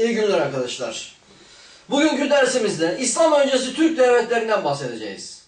İyi günler arkadaşlar. Bugünkü dersimizde İslam öncesi Türk devletlerinden bahsedeceğiz.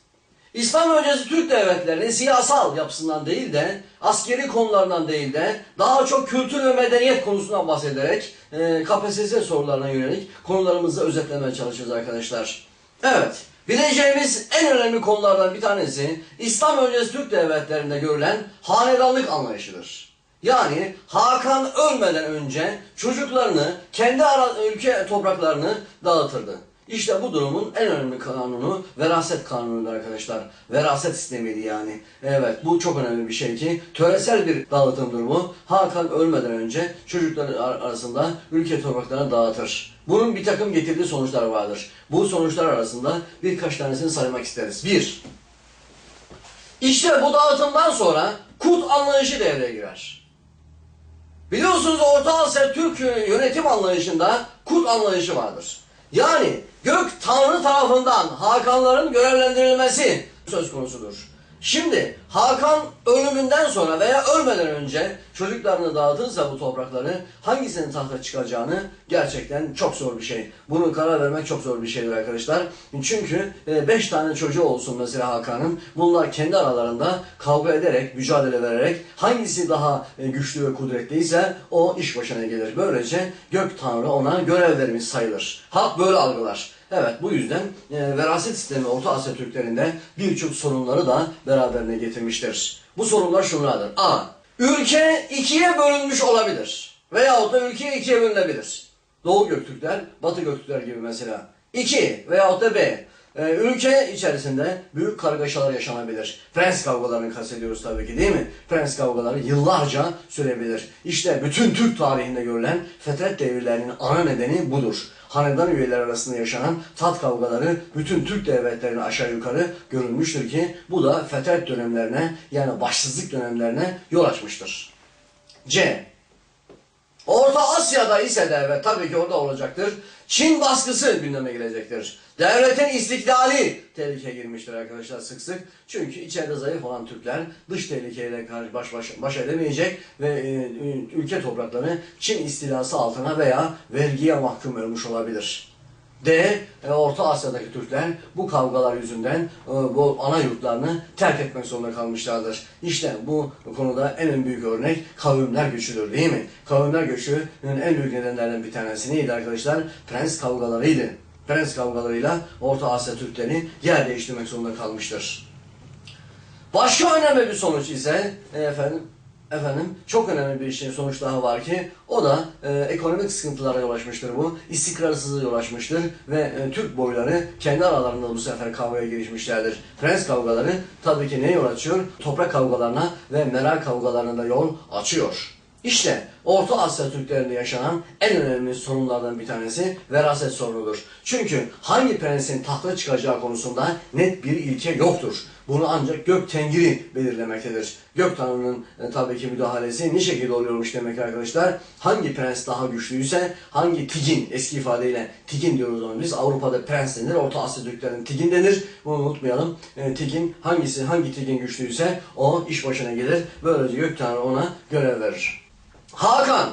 İslam öncesi Türk devletlerinin siyasal yapısından değil de askeri konularından değil de daha çok kültür ve medeniyet konusundan bahsederek e, KPSS sorularına yönelik konularımızı özetlemeye çalışacağız arkadaşlar. Evet, bileceğimiz en önemli konulardan bir tanesi İslam öncesi Türk devletlerinde görülen hanedanlık anlayışıdır. Yani Hakan ölmeden önce çocuklarını kendi ara, ülke topraklarını dağıtırdı. İşte bu durumun en önemli kanunu veraset kanunudur arkadaşlar. Veraset sistemiydi yani. Evet bu çok önemli bir şey ki töresel bir dağıtım durumu Hakan ölmeden önce çocukların ar- arasında ülke topraklarını dağıtır. Bunun bir takım getirdiği sonuçlar vardır. Bu sonuçlar arasında birkaç tanesini saymak isteriz. Bir, işte bu dağıtımdan sonra kut anlayışı devreye girer. Biliyorsunuz Orta Asya Türk yönetim anlayışında kut anlayışı vardır. Yani gök tanrı tarafından Hakanların görevlendirilmesi söz konusudur. Şimdi Hakan ölümünden sonra veya ölmeden önce çocuklarını dağıtırsa bu toprakları hangisinin tahta çıkacağını gerçekten çok zor bir şey. Bunun karar vermek çok zor bir şeydir arkadaşlar. Çünkü 5 tane çocuğu olsun mesela Hakan'ın. Bunlar kendi aralarında kavga ederek, mücadele vererek hangisi daha e, güçlü ve kudretliyse o iş başına gelir. Böylece gök tanrı ona görev vermiş sayılır. Halk böyle algılar. Evet bu yüzden e, veraset sistemi Orta Asya Türklerinde birçok sorunları da beraberine getirmiştir. Bu sorunlar şunlardır. A. Ülke ikiye bölünmüş olabilir. Veyahut da ülke ikiye bölünebilir. Doğu Göktürkler, Batı Göktürkler gibi mesela. İki veyahut da B. Ee, ülke içerisinde büyük kargaşalar yaşanabilir. Prens kavgalarını kastediyoruz tabii ki değil mi? Prens kavgaları yıllarca sürebilir. İşte bütün Türk tarihinde görülen fetret devirlerinin ana nedeni budur. Hanedan üyeleri arasında yaşanan tat kavgaları bütün Türk devletlerine aşağı yukarı görülmüştür ki bu da fetret dönemlerine yani başsızlık dönemlerine yol açmıştır. C. Orta Asya'da ise de ve tabii ki orada olacaktır. Çin baskısı gündeme gelecektir. Devletin istiklali tehlikeye girmiştir arkadaşlar sık sık. Çünkü içeride zayıf olan Türkler dış tehlikeyle karşı baş, baş, baş edemeyecek ve e, ülke topraklarını Çin istilası altına veya vergiye mahkum olmuş olabilir. D. e, Orta Asya'daki Türkler bu kavgalar yüzünden e, bu ana yurtlarını terk etmek zorunda kalmışlardır. İşte bu konuda en büyük örnek kavimler göçüdür değil mi? Kavimler göçünün en büyük nedenlerden bir tanesi neydi arkadaşlar? Prens kavgalarıydı. Prens kavgalarıyla Orta Asya Türkleri yer değiştirmek zorunda kalmıştır. Başka önemli bir sonuç ise e, efendim efendim çok önemli bir şey sonuç daha var ki o da e, ekonomik sıkıntılara yol açmıştır bu. İstikrarsızlığa yol açmıştır ve e, Türk boyları kendi aralarında bu sefer kavgaya girişmişlerdir. Prens kavgaları tabii ki ne yol açıyor? Toprak kavgalarına ve merak kavgalarına da yol açıyor. İşte Orta Asya Türklerinde yaşanan en önemli sorunlardan bir tanesi veraset sorunudur. Çünkü hangi prensin tahta çıkacağı konusunda net bir ilke yoktur. Bunu ancak gök tengiri belirlemektedir. Gök tanrının e, tabii ki müdahalesi ne şekilde oluyormuş demek arkadaşlar. Hangi prens daha güçlüyse, hangi tigin eski ifadeyle tigin diyoruz ona biz. Avrupa'da prens denir, Orta Asya Türklerinde tigin denir. Bunu unutmayalım. E, tigin hangisi, hangi tigin güçlüyse o iş başına gelir. Böylece gök tanrı ona görev verir. Hakan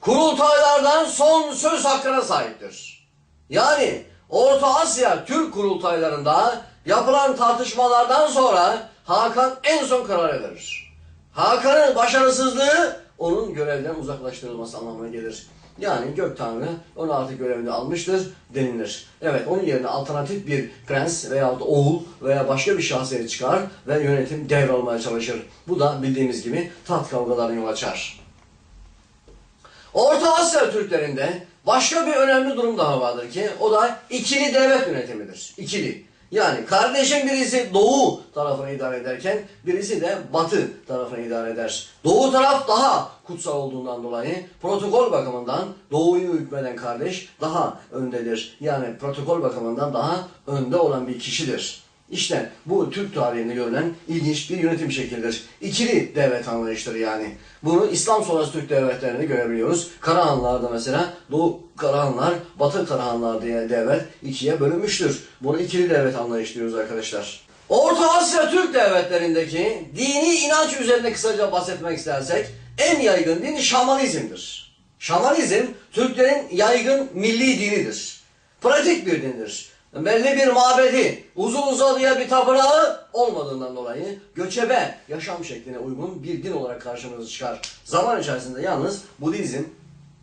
kurultaylardan son söz hakkına sahiptir. Yani Orta Asya Türk kurultaylarında yapılan tartışmalardan sonra Hakan en son kararı verir. Hakan'ın başarısızlığı onun görevden uzaklaştırılması anlamına gelir. Yani gök tanrı onu artık görevini almıştır denilir. Evet onun yerine alternatif bir prens veya oğul veya başka bir şahsiyet çıkar ve yönetim devralmaya çalışır. Bu da bildiğimiz gibi taht kavgalarına yol açar. Orta Asya Türklerinde başka bir önemli durum daha vardır ki o da ikili devlet yönetimidir. İkili. Yani kardeşin birisi doğu tarafını idare ederken birisi de batı tarafını idare eder. Doğu taraf daha kutsal olduğundan dolayı protokol bakımından doğuyu hükmeden kardeş daha öndedir. Yani protokol bakımından daha önde olan bir kişidir. İşte bu Türk tarihinde görülen ilginç bir yönetim şeklidir. İkili devlet anlayıştır yani. Bunu İslam sonrası Türk devletlerinde görebiliyoruz. Karahanlar'da mesela Doğu Karahanlar, Batı Karahanlar diye devlet ikiye bölünmüştür. Bunu ikili devlet anlayış diyoruz arkadaşlar. Orta Asya Türk devletlerindeki dini inanç üzerinde kısaca bahsetmek istersek en yaygın din şamanizmdir. Şamanizm Türklerin yaygın milli dinidir. Pratik bir dindir. Belli bir mabedi, uzun uzadıya bir tapınağı olmadığından dolayı göçebe yaşam şekline uygun bir din olarak karşımıza çıkar. Zaman içerisinde yalnız Budizm,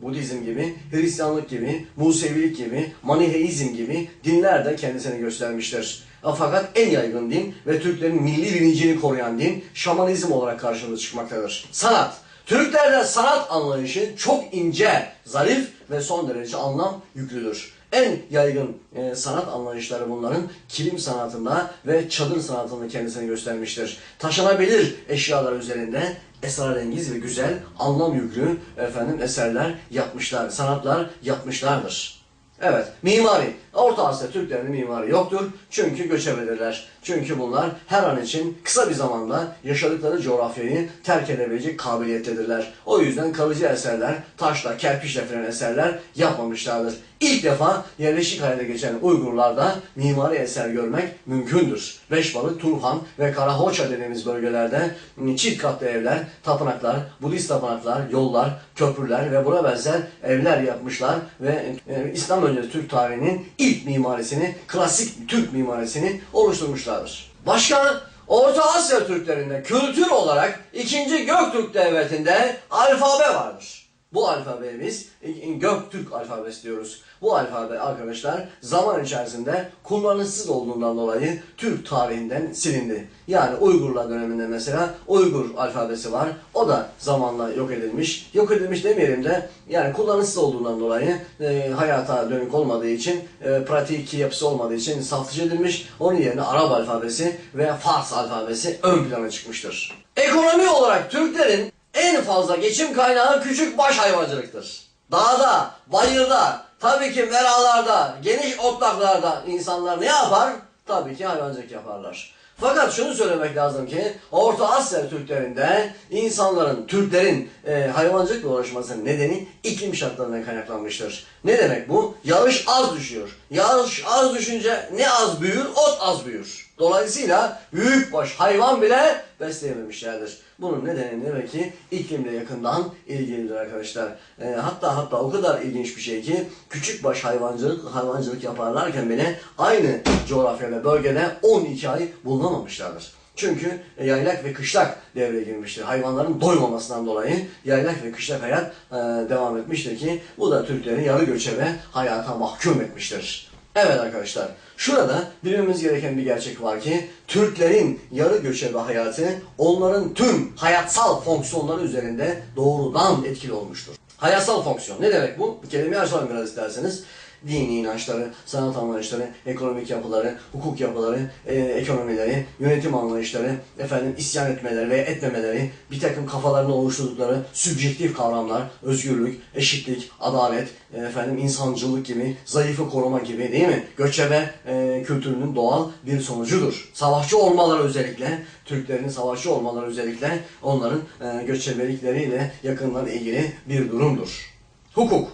Budizm gibi, Hristiyanlık gibi, Musevilik gibi, Maniheizm gibi dinler de kendisini göstermiştir. Fakat en yaygın din ve Türklerin milli bilincini koruyan din şamanizm olarak karşımıza çıkmaktadır. Sanat. Türklerde sanat anlayışı çok ince, zarif ve son derece anlam yüklüdür. En yaygın e, sanat anlayışları bunların kilim sanatında ve çadır sanatında kendisini göstermiştir. Taşınabilir eşyalar üzerinde esrarengiz ve güzel, anlam yüklü efendim eserler yapmışlar, sanatlar yapmışlardır. Evet, mimari. Orta Asya Türklerinin mimari yoktur. Çünkü göçebedirler. Çünkü bunlar her an için kısa bir zamanda yaşadıkları coğrafyayı terk edebilecek kabiliyettedirler. O yüzden kalıcı eserler, taşla, kerpiçle filan eserler yapmamışlardır. İlk defa yerleşik halde geçen Uygurlarda mimari eser görmek mümkündür. Beşbalık, Turhan ve Karahoça dediğimiz bölgelerde çift katlı evler, tapınaklar, Budist tapınaklar, yollar, köprüler ve buna benzer evler yapmışlar ve e, İslam öncesi Türk tarihinin ilk mimarisini, klasik Türk mimarisini oluşturmuşlardır. Başka Orta Asya Türklerinde kültür olarak 2. Göktürk Devleti'nde alfabe vardır. Bu alfabeye biz Göktürk alfabesi diyoruz. Bu alfabe arkadaşlar zaman içerisinde kullanışsız olduğundan dolayı Türk tarihinden silindi. Yani Uygurlar döneminde mesela Uygur alfabesi var. O da zamanla yok edilmiş. Yok edilmiş demeyelim de yani kullanışsız olduğundan dolayı e, hayata dönük olmadığı için e, pratik yapısı olmadığı için saftıç edilmiş. Onun yerine Arap alfabesi veya Fars alfabesi ön plana çıkmıştır. Ekonomi olarak Türklerin en fazla geçim kaynağı küçük baş hayvancılıktır. Dağda, bayırda, tabii ki meralarda, geniş otlaklarda insanlar ne yapar? Tabii ki hayvancılık yaparlar. Fakat şunu söylemek lazım ki Orta Asya Türklerinde insanların, Türklerin e, hayvancılıkla uğraşmasının nedeni iklim şartlarından kaynaklanmıştır. Ne demek bu? Yağış az düşüyor. Yağış az düşünce ne az büyür? Ot az büyür. Dolayısıyla büyükbaş hayvan bile besleyememişlerdir. Bunun nedeni demek ki iklimle yakından ilgilidir arkadaşlar. E, hatta hatta o kadar ilginç bir şey ki küçükbaş hayvancılık hayvancılık yaparlarken bile aynı coğrafyada bölgede 12 ay bulunamamışlardır. Çünkü yaylak ve kışlak devreye girmiştir. Hayvanların doymamasından dolayı yaylak ve kışlak hayat e, devam etmiştir ki bu da Türkleri yarı göçebe hayata mahkum etmiştir. Evet arkadaşlar, şurada bilmemiz gereken bir gerçek var ki Türklerin yarı göçebe hayatı onların tüm hayatsal fonksiyonları üzerinde doğrudan etkili olmuştur. Hayatsal fonksiyon ne demek bu? Bir kelimeyi açalım biraz isterseniz dini inançları, sanat anlayışları, ekonomik yapıları, hukuk yapıları, e, ekonomileri, yönetim anlayışları, efendim isyan etmeleri ve etmemeleri, bir takım kafalarında oluşturdukları sübjektif kavramlar, özgürlük, eşitlik, adalet, e, efendim insancılık gibi, zayıfı koruma gibi değil mi? Göçebe e, kültürünün doğal bir sonucudur. Savaşçı olmaları özellikle, Türklerin savaşçı olmaları özellikle onların e, göçebelikleriyle yakından ilgili bir durumdur. Hukuk.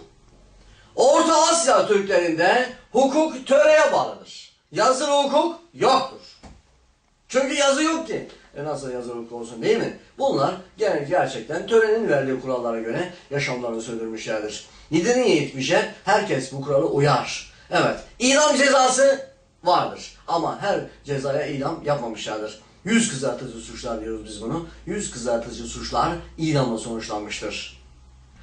Orta Asya Türklerinde hukuk töreye bağlıdır. Yazılı hukuk yoktur. Çünkü yazı yok ki. E nasıl yazılı hukuk olsun değil mi? Bunlar genel gerçekten törenin verdiği kurallara göre yaşamlarını sürdürmüşlerdir. Nideni yetmişe herkes bu kurala uyar. Evet, idam cezası vardır. Ama her cezaya idam yapmamışlardır. Yüz kızartıcı suçlar diyoruz biz bunu. Yüz kızartıcı suçlar idamla sonuçlanmıştır.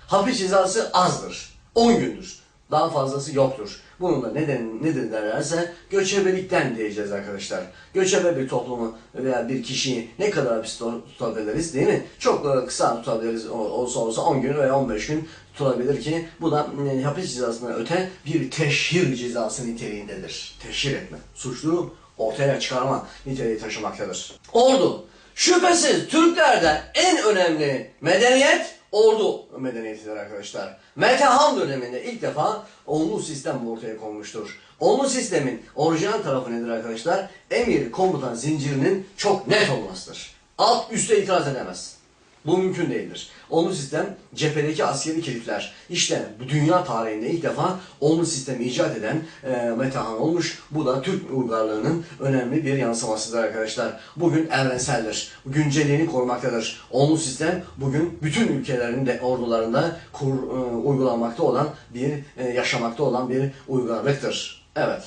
Hapis cezası azdır. 10 gündür. Daha fazlası yoktur. Bunun da nedeni nedir derlerse göçebelikten diyeceğiz arkadaşlar. Göçebe bir toplumu veya bir kişiyi ne kadar hapis tutabiliriz değil mi? Çok kısa tutabiliriz olsa olsa 10 gün veya 15 gün tutulabilir ki bu da e, hapis cezasından öte bir teşhir cezası niteliğindedir. Teşhir etme. Suçlu ortaya çıkarma niteliği taşımaktadır. Ordu. Şüphesiz Türklerde en önemli medeniyet ordu medeniyetidir arkadaşlar. Metehan döneminde ilk defa onlu sistem ortaya konmuştur. Onlu sistemin orijinal tarafı nedir arkadaşlar? Emir komutan zincirinin çok net olmasıdır. Alt üste itiraz edemez. Bu mümkün değildir. Onlu sistem cephedeki askeri kilitler. İşte bu dünya tarihinde ilk defa onlu sistemi icat eden e, Metehan olmuş. Bu da Türk uygarlığının önemli bir yansımasıdır arkadaşlar. Bugün evrenseldir. Güncelliğini korumaktadır. Onlu sistem bugün bütün ülkelerin de ordularında kur, e, uygulanmakta olan bir, e, yaşamakta olan bir uygarlıktır. Evet.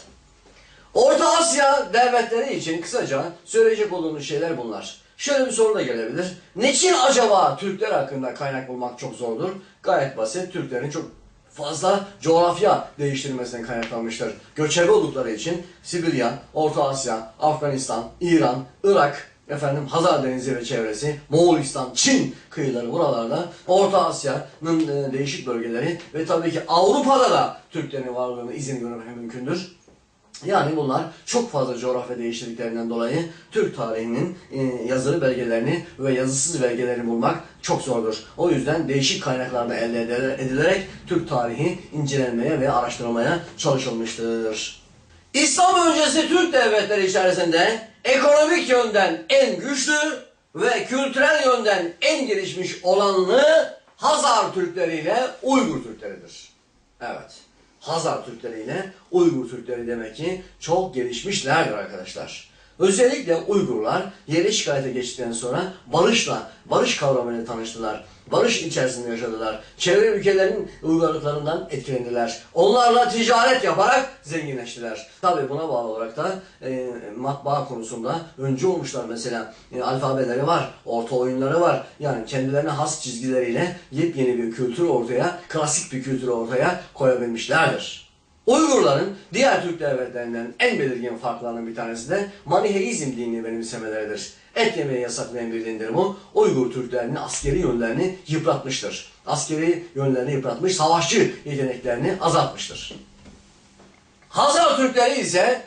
Orta Asya devletleri için kısaca söyleyecek olduğumuz şeyler bunlar. Şöyle bir soru da gelebilir. Niçin acaba Türkler hakkında kaynak bulmak çok zordur? Gayet basit. Türklerin çok fazla coğrafya değiştirmesinden kaynaklanmıştır. Göçebe oldukları için Sibirya, Orta Asya, Afganistan, İran, Irak, efendim Hazar Denizi ve çevresi, Moğolistan, Çin kıyıları buralarda, Orta Asya'nın e, değişik bölgeleri ve tabii ki Avrupa'da da Türklerin varlığını izin görmek mümkündür. Yani bunlar çok fazla coğrafya değiştirdiklerinden dolayı Türk tarihinin e, yazılı belgelerini ve yazısız belgelerini bulmak çok zordur. O yüzden değişik kaynaklarda elde edilerek- Türk tarihi incelenmeye ve araştırılmaya çalışılmıştır. İslam öncesi Türk devletleri içerisinde ekonomik yönden en güçlü ve kültürel yönden en gelişmiş olanı Hazar Türkleri ile Uygur Türkleridir. Evet. Hazar Türkleri ile Uygur Türkleri demek ki çok gelişmişlerdir arkadaşlar. Özellikle Uygurlar yeri şikayete geçtikten sonra barışla, barış kavramıyla tanıştılar. Barış içerisinde yaşadılar. Çevre ülkelerin uygarlıklarından etkilendiler. Onlarla ticaret yaparak zenginleştiler. Tabi buna bağlı olarak da e, matbaa konusunda öncü olmuşlar mesela. E, alfabeleri var, orta oyunları var. Yani kendilerine has çizgileriyle yepyeni bir kültür ortaya, klasik bir kültür ortaya koyabilmişlerdir. Uygurların diğer Türk devletlerinden en belirgin farklarının bir tanesi de Maniheizm dinini benimsemeleridir. Et yemeyi yasaklayan bir dindir bu. Uygur Türklerinin askeri yönlerini yıpratmıştır. Askeri yönlerini yıpratmış, savaşçı yeteneklerini azaltmıştır. Hazar Türkleri ise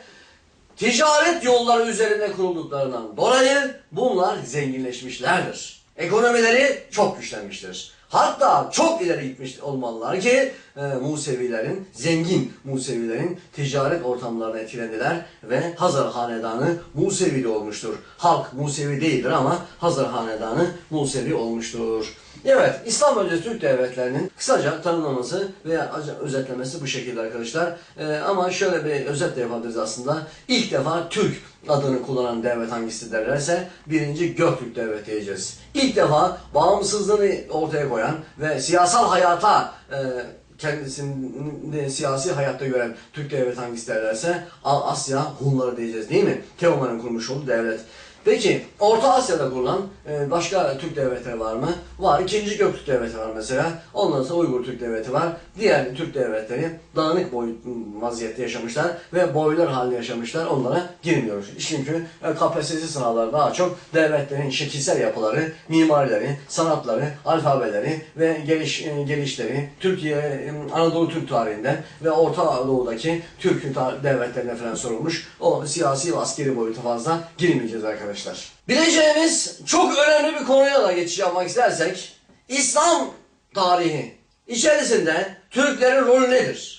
ticaret yolları üzerinde kurulduklarından dolayı bunlar zenginleşmişlerdir. Ekonomileri çok güçlenmiştir. Hatta çok ileri gitmiş olmalılar ki e, Musevilerin, zengin Musevilerin ticaret ortamlarına etkilendiler ve Hazar Hanedanı Musevili olmuştur. Halk Musevi değildir ama Hazar Hanedanı Musevi olmuştur. Evet, İslam öncesi Türk devletlerinin kısaca tanımlaması veya özetlemesi bu şekilde arkadaşlar. Ee, ama şöyle bir özet de yapabiliriz aslında. İlk defa Türk adını kullanan devlet hangisi derlerse birinci Göktürk Devleti diyeceğiz. İlk defa bağımsızlığını ortaya koyan ve siyasal hayata e, kendisini siyasi hayatta gören Türk devleti hangisi derlerse Asya Hunları diyeceğiz değil mi? Teoman'ın kurmuş olduğu devlet. Peki Orta Asya'da kurulan e, başka Türk devletleri var mı? Var. İkinci Göktürk Devleti var mesela. Ondan sonra Uygur Türk Devleti var. Diğer Türk devletleri dağınık boyut vaziyette yaşamışlar ve boylar halinde yaşamışlar. Onlara girmiyoruz. Çünkü e, KPSS sınavları daha çok devletlerin şekilsel yapıları, mimarileri, sanatları, alfabeleri ve geliş, e, gelişleri Türkiye, e, Anadolu Türk tarihinden ve Orta Doğu'daki Türk devletlerine falan sorulmuş. O siyasi ve askeri boyuta fazla girmeyeceğiz arkadaşlar. Bileceğimiz çok önemli bir konuya da geçiş yapmak istersek İslam tarihi içerisinde Türklerin rolü nedir?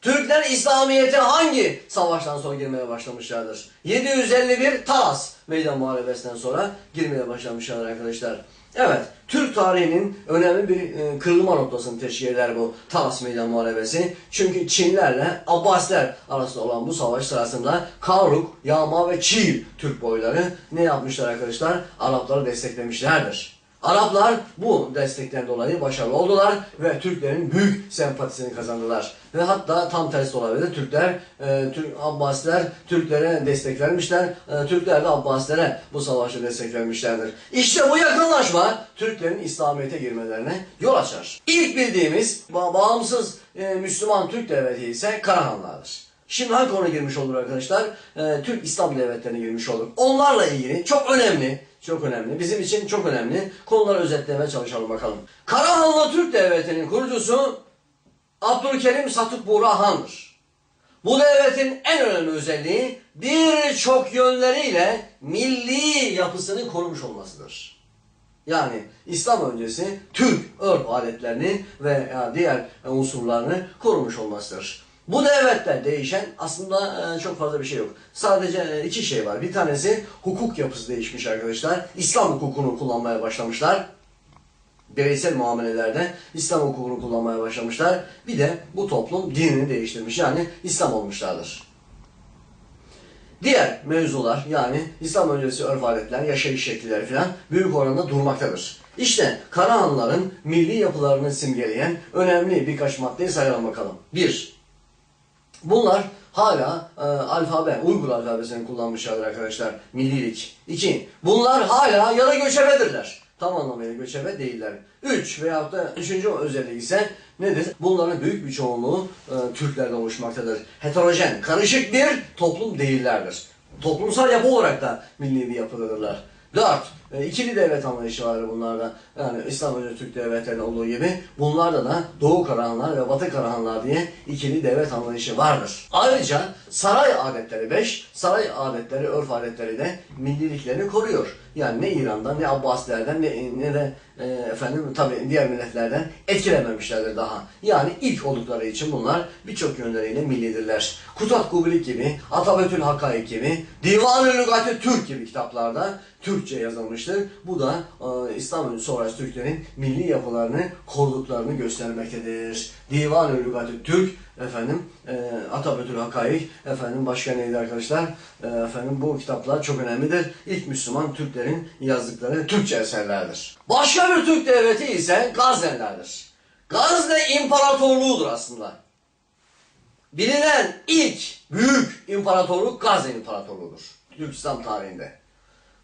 Türkler İslamiyet'e hangi savaştan sonra girmeye başlamışlardır? 751 Talas Meydan Muharebesi'nden sonra girmeye başlamışlardır arkadaşlar. Evet, Türk tarihinin önemli bir e, kırılma noktasını teşkil eder bu Talas Meydan Muharebesi. Çünkü Çinlerle Abbasiler arasında olan bu savaş sırasında Karluk, Yağma ve Çiğ Türk boyları ne yapmışlar arkadaşlar? Arapları desteklemişlerdir. Araplar bu destekten dolayı başarılı oldular ve Türklerin büyük sempatisini kazandılar. Ve hatta tam tersi olabilir. Türkler, e, Türk Abbasiler Türklere destek vermişler. E, Türkler de Abbasilere bu savaşta destek vermişlerdir. İşte bu yakınlaşma Türklerin İslamiyet'e girmelerine yol açar. İlk bildiğimiz ba- bağımsız e, Müslüman Türk devleti ise Karahanlılardır. Şimdi hangi konu girmiş olur arkadaşlar? Ee, Türk İslam devletlerine girmiş olur. Onlarla ilgili çok önemli, çok önemli, bizim için çok önemli konuları özetlemeye çalışalım bakalım. Karahanlı Türk Devleti'nin kurucusu Abdülkerim Satık Buğra Han'dır. Bu devletin en önemli özelliği birçok yönleriyle milli yapısını korumuş olmasıdır. Yani İslam öncesi Türk örf adetlerini ve ya, diğer unsurlarını korumuş olmasıdır. Bu devlette değişen aslında e, çok fazla bir şey yok. Sadece e, iki şey var. Bir tanesi hukuk yapısı değişmiş arkadaşlar. İslam hukukunu kullanmaya başlamışlar. Bireysel muamelelerde İslam hukukunu kullanmaya başlamışlar. Bir de bu toplum dinini değiştirmiş. Yani İslam olmuşlardır. Diğer mevzular yani İslam öncesi örf adetler, yaşayış şekilleri falan büyük oranda durmaktadır. İşte Karahanlıların milli yapılarını simgeleyen önemli birkaç maddeyi sayalım bakalım. 1. Bunlar hala e, alfabe, Uygur alfabesini kullanmışlardır arkadaşlar. Millilik. 2. Bunlar hala ya da göçebedirler. Tam anlamıyla göçebe değiller. 3 veyahut da üçüncü özellik ise nedir? Bunların büyük bir çoğunluğu e, Türklerden oluşmaktadır. Heterojen, karışık bir toplum değillerdir. Toplumsal yapı olarak da milli bir yapıdadırlar. 4. E, ikili devlet anlayışı vardır bunlarda. Yani İslam önce Türk devletlerinde olduğu gibi bunlarda da Doğu Karahanlar ve Batı Karahanlar diye ikili devlet anlayışı vardır. Ayrıca saray adetleri 5, saray adetleri, örf adetleri de milliliklerini koruyor. Yani ne İran'dan ne Abbasilerden ne, ne de e, efendim tabi diğer milletlerden etkilenmemişlerdir daha. Yani ilk oldukları için bunlar birçok yönleriyle millidirler. Kutat Kublik gibi, Atabetül Hakaik gibi, Divan-ı Lügat-ı Türk gibi kitaplarda Türkçe yazılmıştır. Bu da e, İslam sonrası Türklerin milli yapılarını koruduklarını göstermektedir. Divan-ı Türk efendim e, Atabetül Hakaik efendim başka neydi arkadaşlar? E, efendim bu kitaplar çok önemlidir. İlk Müslüman Türklerin yazdıkları Türkçe eserlerdir. Başka bir Türk devleti ise Gaznelilerdir. Gazne İmparatorluğu'dur aslında. Bilinen ilk büyük imparatorluk Gazne İmparatorluğu'dur. Türk İslam tarihinde.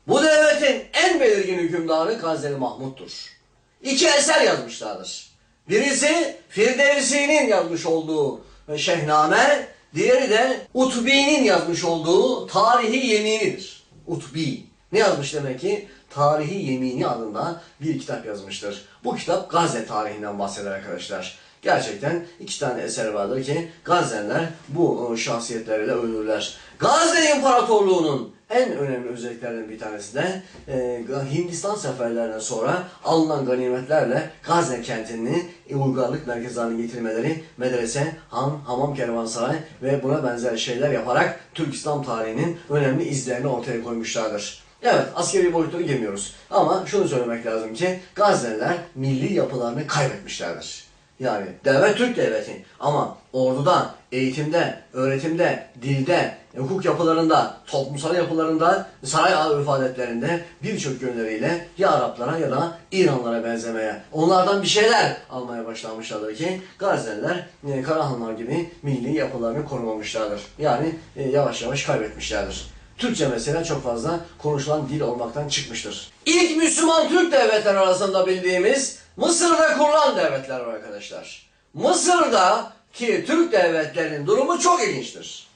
Bu devletin en belirgin hükümdarı Gazneli Mahmut'tur. İki eser yazmışlardır. Birisi Firdevsi'nin yazmış olduğu Şehname, diğeri de Utbi'nin yazmış olduğu Tarihi Yemini'dir. Utbi. Ne yazmış demek ki? Tarihi Yemini adında bir kitap yazmıştır. Bu kitap Gazze tarihinden bahseder arkadaşlar. Gerçekten iki tane eser vardır ki Gazneliler bu e, şahsiyetleriyle övülürler. Gazze İmparatorluğu'nun en önemli özelliklerinden bir tanesi de e, Hindistan seferlerinden sonra alınan ganimetlerle Gazne kentini uygarlık merkezi getirmeleri, medrese, han, hamam kervansaray ve buna benzer şeyler yaparak Türk İslam tarihinin önemli izlerini ortaya koymuşlardır. Evet, askeri boyutları girmiyoruz. Ama şunu söylemek lazım ki Gazneliler milli yapılarını kaybetmişlerdir. Yani devlet Türk devleti ama orduda, eğitimde, öğretimde, dilde, hukuk yapılarında, toplumsal yapılarında, saray örf adetlerinde birçok yönleriyle ya Araplara ya da İranlara benzemeye, onlardan bir şeyler almaya başlamışlardır ki Gazneliler e, Karahanlar gibi milli yapılarını korumamışlardır. Yani e, yavaş yavaş kaybetmişlerdir. Türkçe mesela çok fazla konuşulan dil olmaktan çıkmıştır. İlk Müslüman Türk devletler arasında bildiğimiz Mısır'da kurulan devletler var arkadaşlar. Mısır'da ki Türk devletlerinin durumu çok ilginçtir.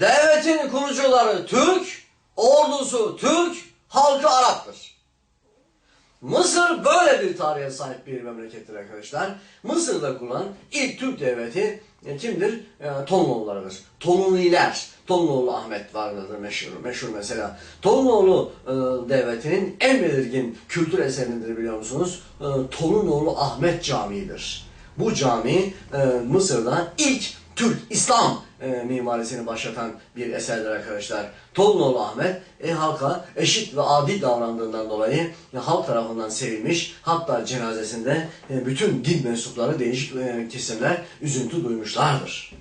Devletin kurucuları Türk, ordusu Türk, halkı Arap'tır. Mısır böyle bir tarihe sahip bir memlekettir arkadaşlar. Mısır'da kurulan ilk Türk devleti e, kimdir? E, Tonluoğullarıdır. Tonluliler. Tonluoğlu Ahmet vardır meşhur, meşhur mesela. Tonluoğlu e, devletinin en belirgin kültür eseridir biliyor musunuz? E, Tonunoğlu Ahmet Camii'dir. Bu cami e, Mısır'da ilk Türk İslam e, mimarisini başlatan bir eserdir arkadaşlar. Tolunoğlu Ahmet e, halka eşit ve adil davrandığından dolayı e, halk tarafından sevilmiş. Hatta cenazesinde e, bütün din mensupları değişik e, kesimler üzüntü duymuşlardır.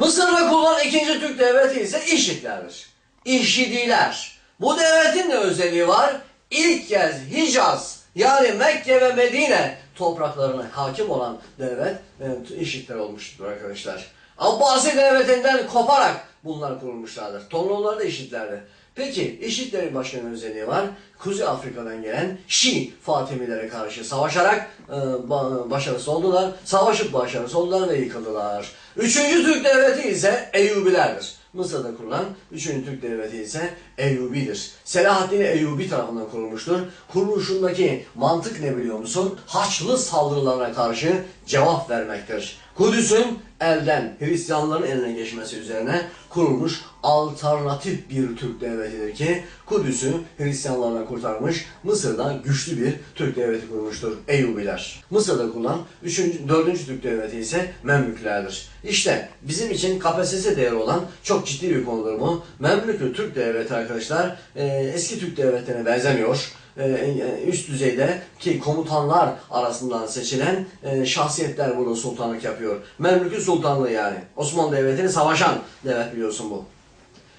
Mısır'da kurulan ikinci Türk devleti ise İşitlerdir. İşidiler. Bu devletin de özelliği var. İlk kez Hicaz yani Mekke ve Medine topraklarına hakim olan devlet e, İşitler olmuştur arkadaşlar. Abbasi devletinden koparak bunlar kurulmuşlardır. Tonlular da İşitlerdi. Peki İşitlerin başka bir özelliği var. Kuzey Afrika'dan gelen Şii Fatimilere karşı savaşarak e, ba- başarısız oldular. Savaşıp başarısız oldular ve yıkıldılar. Üçüncü Türk devleti ise Eyyubilerdir. Mısır'da kurulan üçüncü Türk devleti ise Eyyubi'dir. Selahaddin Eyyubi tarafından kurulmuştur. Kuruluşundaki mantık ne biliyor musun? Haçlı saldırılarına karşı cevap vermektir. Kudüs'ün elden Hristiyanların eline geçmesi üzerine kurulmuş alternatif bir Türk devletidir ki Kudüs'ü Hristiyanlardan kurtarmış Mısır'dan güçlü bir Türk devleti kurmuştur Eyyubiler. Mısır'da kurulan 3. 4. Türk devleti ise Memlüklerdir. İşte bizim için KPSS değeri olan çok ciddi bir konudur bu. Memlük'ü Türk devleti arkadaşlar e, eski Türk devletlerine benzemiyor üst düzeyde ki komutanlar arasından seçilen e, şahsiyetler burada sultanlık yapıyor. Memlük'ün sultanlığı yani. Osmanlı Devleti'ni savaşan devlet biliyorsun bu.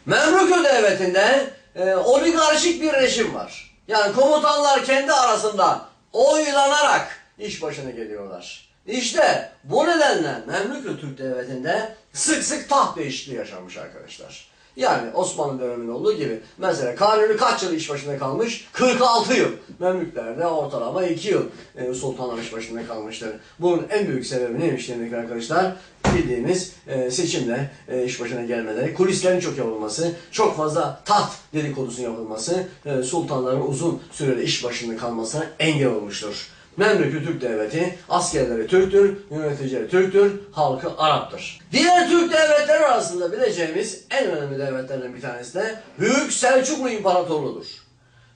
Memlük'ün devletinde e, oligarşik bir rejim var. Yani komutanlar kendi arasında oylanarak iş başına geliyorlar. İşte bu nedenle Memlük'ün Türk Devleti'nde sık sık taht değişikliği yaşanmış arkadaşlar. Yani Osmanlı döneminde olduğu gibi mesela Kanuni kaç yıl iş başında kalmış? 46 yıl. Memlüklerde ortalama 2 yıl e, sultanlar iş başında kalmıştır. Bunun en büyük sebebi neymiş demek arkadaşlar? Bildiğimiz e, seçimle e, iş başına gelmeleri, kulislerin çok yapılması, çok fazla taht dedikodusunun yapılması, e, sultanların uzun süreli iş başında kalmasına engel olmuştur. Memlükü Türk Devleti, askerleri Türktür, yöneticileri Türktür, halkı Arap'tır. Diğer Türk devletleri arasında bileceğimiz en önemli devletlerden bir tanesi de Büyük Selçuklu İmparatorluğu'dur.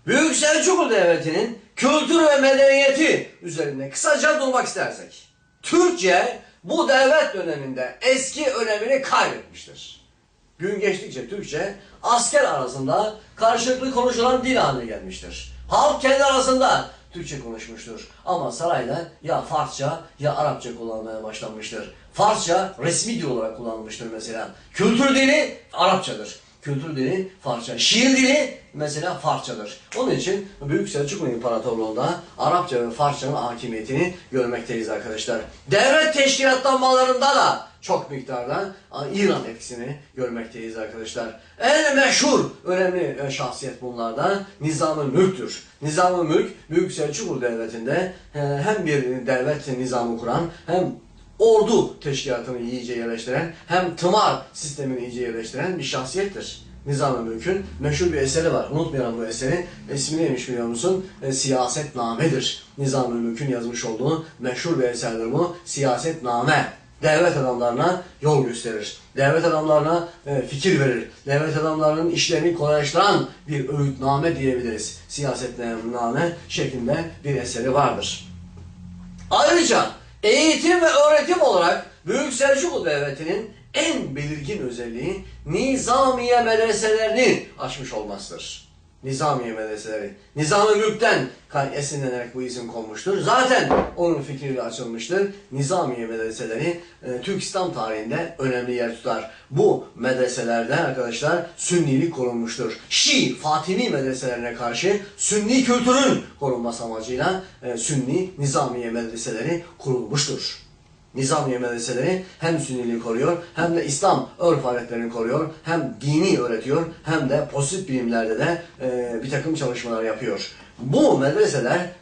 Büyük Selçuklu Devleti'nin kültür ve medeniyeti üzerinde kısaca durmak istersek. Türkçe bu devlet döneminde eski önemini kaybetmiştir. Gün geçtikçe Türkçe asker arasında karşılıklı konuşulan dil haline gelmiştir. Halk kendi arasında Türkçe konuşmuştur. Ama sarayda ya Farsça ya Arapça kullanmaya başlanmıştır. Farsça resmi dil olarak kullanılmıştır mesela. Kültür dili Arapçadır. Kültür dili Farsça. Şiir dili mesela Farsçadır. Onun için Büyük Selçuklu İmparatorluğu'nda Arapça ve Farsçanın hakimiyetini görmekteyiz arkadaşlar. Devlet teşkilatlanmalarında da çok miktarda İran etkisini görmekteyiz arkadaşlar. En meşhur önemli e, şahsiyet bunlardan Nizam-ı Mülk'tür. Nizam-ı Mülk Büyük Selçuklu Devleti'nde e, hem bir devlet nizamı kuran hem ordu teşkilatını iyice yerleştiren hem tımar sistemini iyice yerleştiren bir şahsiyettir. Nizam-ı Mülk'ün meşhur bir eseri var. Unutmayalım bu eseri. İsmi neymiş biliyor musun? E, Siyasetnamedir. Nizam-ı Mülk'ün yazmış olduğu meşhur bir eserdir bu. Siyasetname. Devlet adamlarına yol gösterir. Devlet adamlarına e, fikir verir. Devlet adamlarının işlerini kolaylaştıran bir öğütname diyebiliriz. Siyasetname şeklinde bir eseri vardır. Ayrıca eğitim ve öğretim olarak Büyük Selçuklu Devleti'nin en belirgin özelliği nizamiye medreselerini açmış olmasıdır. Nizamiye medreseleri. Nizam-ı Mülk'ten esinlenerek bu isim konmuştur. Zaten onun fikriyle açılmıştır. Nizamiye medreseleri e, Türk İslam tarihinde önemli yer tutar. Bu medreselerde arkadaşlar sünnilik korunmuştur. Şii, Fatimi medreselerine karşı sünni kültürün korunması amacıyla e, sünni Nizamiye medreseleri kurulmuştur. Nizamiye medreseleri hem sünniliği koruyor hem de İslam örf adetlerini koruyor. Hem dini öğretiyor hem de pozitif bilimlerde de e, bir takım çalışmalar yapıyor. Bu medreseler